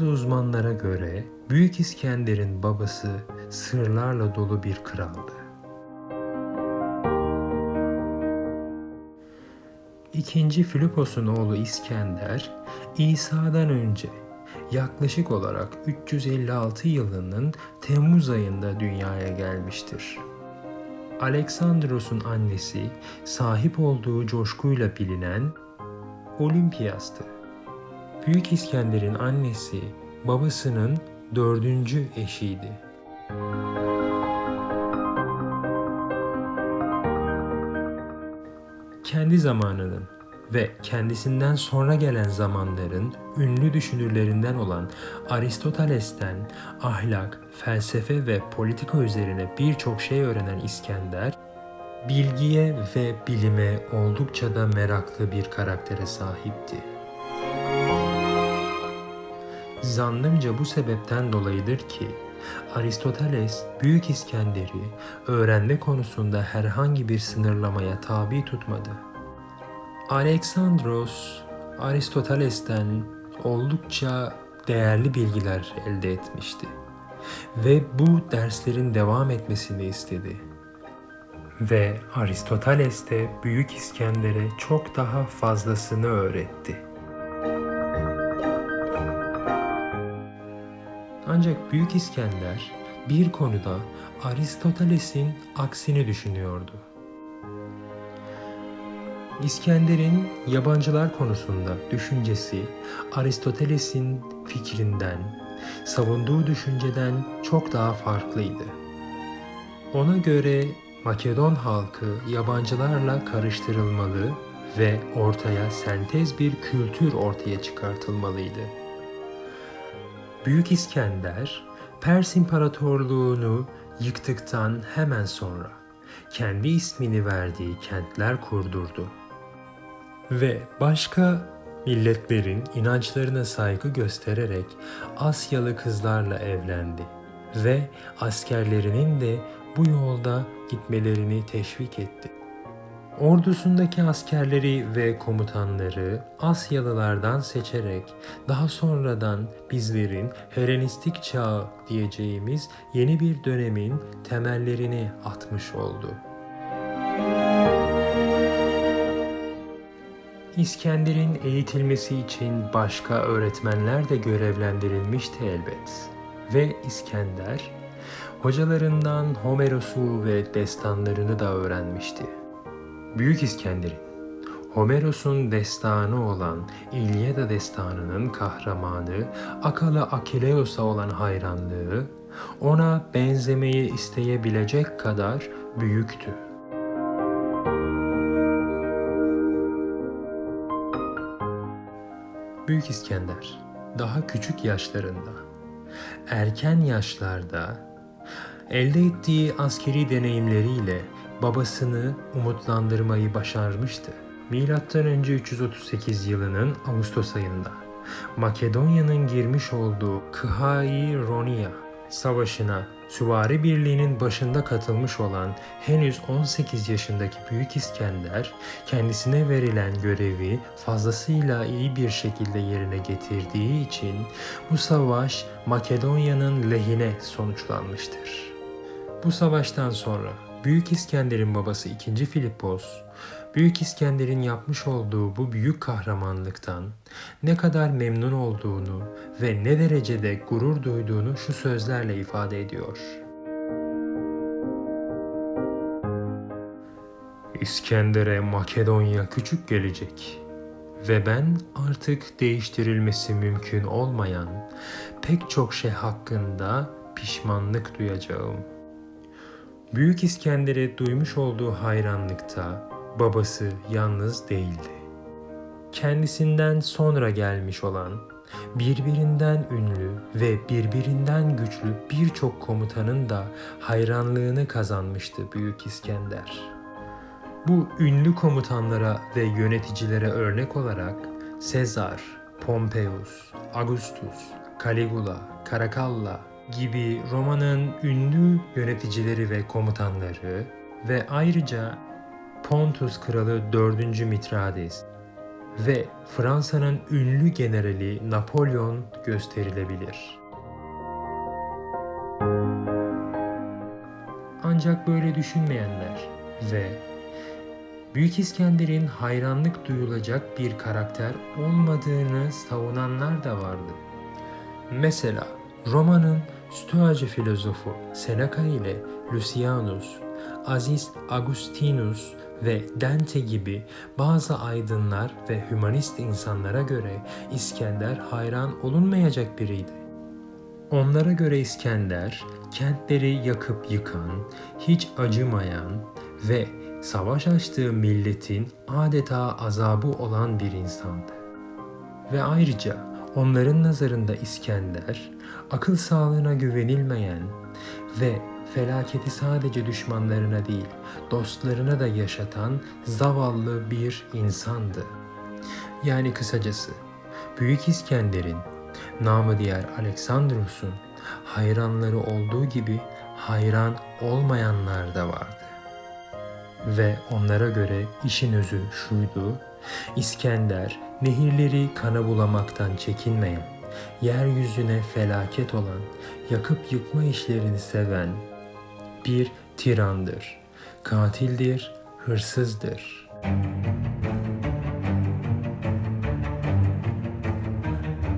Bazı uzmanlara göre Büyük İskender'in babası sırlarla dolu bir kraldı. İkinci Filipos'un oğlu İskender, İsa'dan önce yaklaşık olarak 356 yılının Temmuz ayında dünyaya gelmiştir. Aleksandros'un annesi sahip olduğu coşkuyla bilinen Olimpiyas'tı. Büyük İskender'in annesi babasının dördüncü eşiydi. Kendi zamanının ve kendisinden sonra gelen zamanların ünlü düşünürlerinden olan Aristoteles'ten ahlak, felsefe ve politika üzerine birçok şey öğrenen İskender, bilgiye ve bilime oldukça da meraklı bir karaktere sahipti. Zannımca bu sebepten dolayıdır ki Aristoteles Büyük İskender'i öğrenme konusunda herhangi bir sınırlamaya tabi tutmadı. Aleksandros Aristoteles'ten oldukça değerli bilgiler elde etmişti ve bu derslerin devam etmesini istedi. Ve Aristoteles de Büyük İskender'e çok daha fazlasını öğretti. Ancak Büyük İskender bir konuda Aristoteles'in aksini düşünüyordu. İskender'in yabancılar konusunda düşüncesi Aristoteles'in fikrinden, savunduğu düşünceden çok daha farklıydı. Ona göre Makedon halkı yabancılarla karıştırılmalı ve ortaya sentez bir kültür ortaya çıkartılmalıydı. Büyük İskender, Pers İmparatorluğunu yıktıktan hemen sonra kendi ismini verdiği kentler kurdurdu. Ve başka milletlerin inançlarına saygı göstererek Asyalı kızlarla evlendi ve askerlerinin de bu yolda gitmelerini teşvik etti. Ordusundaki askerleri ve komutanları Asyalılardan seçerek daha sonradan bizlerin Helenistik çağı diyeceğimiz yeni bir dönemin temellerini atmış oldu. İskender'in eğitilmesi için başka öğretmenler de görevlendirilmişti elbet. Ve İskender, hocalarından Homeros'u ve destanlarını da öğrenmişti. Büyük İskender'in Homeros'un destanı olan İlyada destanının kahramanı Akala Akileos'a olan hayranlığı ona benzemeyi isteyebilecek kadar büyüktü. Büyük İskender daha küçük yaşlarında, erken yaşlarda elde ettiği askeri deneyimleriyle babasını umutlandırmayı başarmıştı. Milattan önce 338 yılının Ağustos ayında Makedonya'nın girmiş olduğu Kıhai Ronia Savaşı'na süvari birliğinin başında katılmış olan henüz 18 yaşındaki Büyük İskender kendisine verilen görevi fazlasıyla iyi bir şekilde yerine getirdiği için bu savaş Makedonya'nın lehine sonuçlanmıştır. Bu savaştan sonra Büyük İskender'in babası 2. Filipos, Büyük İskender'in yapmış olduğu bu büyük kahramanlıktan ne kadar memnun olduğunu ve ne derecede gurur duyduğunu şu sözlerle ifade ediyor. İskender'e Makedonya küçük gelecek ve ben artık değiştirilmesi mümkün olmayan pek çok şey hakkında pişmanlık duyacağım.'' Büyük İskender'e duymuş olduğu hayranlıkta babası yalnız değildi. Kendisinden sonra gelmiş olan, birbirinden ünlü ve birbirinden güçlü birçok komutanın da hayranlığını kazanmıştı Büyük İskender. Bu ünlü komutanlara ve yöneticilere örnek olarak Sezar, Pompeius, Augustus, Caligula, Caracalla, gibi Roma'nın ünlü yöneticileri ve komutanları ve ayrıca Pontus kralı 4. Mitrades ve Fransa'nın ünlü generali Napolyon gösterilebilir. Ancak böyle düşünmeyenler ve Büyük İskender'in hayranlık duyulacak bir karakter olmadığını savunanlar da vardı. Mesela Roma'nın Stoacı filozofu Seneca ile Lucianus, Aziz Agustinus ve Dante gibi bazı aydınlar ve hümanist insanlara göre İskender hayran olunmayacak biriydi. Onlara göre İskender, kentleri yakıp yıkan, hiç acımayan ve savaş açtığı milletin adeta azabı olan bir insandı. Ve ayrıca onların nazarında İskender, akıl sağlığına güvenilmeyen ve felaketi sadece düşmanlarına değil, dostlarına da yaşatan zavallı bir insandı. Yani kısacası, Büyük İskender'in, namı diğer Aleksandros'un hayranları olduğu gibi hayran olmayanlar da vardı. Ve onlara göre işin özü şuydu, İskender nehirleri kana bulamaktan çekinmeyen, yeryüzüne felaket olan, yakıp yıkma işlerini seven bir tirandır, katildir, hırsızdır.